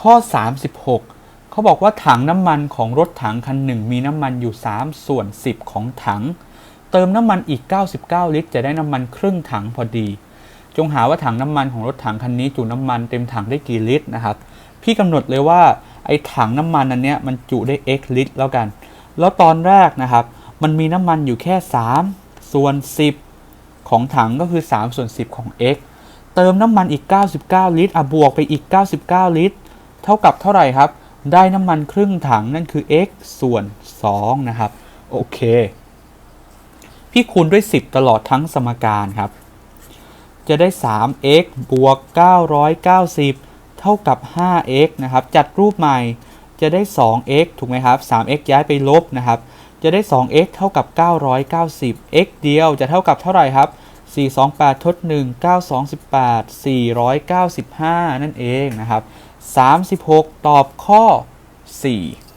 ข้อ 36 เขาบอกว่าถังน้ำมันของรถถังคันหนึ่งมีน้ำมันอยู่ 3 ส่วน 10 ของถัง เติมน้ำมันอีก 99 ลิตร จะได้น้ำมันครึ่งถังพอดี จงหาว่าถังน้ำมันของรถถังคันนี้จุน้ำมันเต็มถังได้กี่ลิตรนะครับ พี่กำหนดเลยว่าไอ้ถังน้ำมันอันเนี้ยมันจุได้ x ลิตรแล้วกัน แล้วตอนแรกนะครับ มันมีน้ำมันอยู่แค่ 3 ส่วน 10 ของถังก็คือ 3 ส่วน 10 ของ x เติมน้ำมันอีก 99 ลิตรอะบวกไปอีก 99 ลิตร ท่ากับเท่าไหร่ครับ ได้น้ำมันครึ่งถังนั่นคือ x ส่วน 2 นะครับ โอเค พี่คูณด้วย 10 ตลอดทั้งสมการครับ จะได้ 3x บวก 990 เท่ากับ 5x นะครับ จัดรูปใหม่จะได้ 2x ถูกไหมครับ 3x ย้ายไปลบนะครับ จะได้ 2x เท่ากับ 990 x เดียวจะเท่ากับเท่าไหร่ครับ 428 ทด 1 928 495 นั่นเองนะครับ 36 ตอบข้อ 4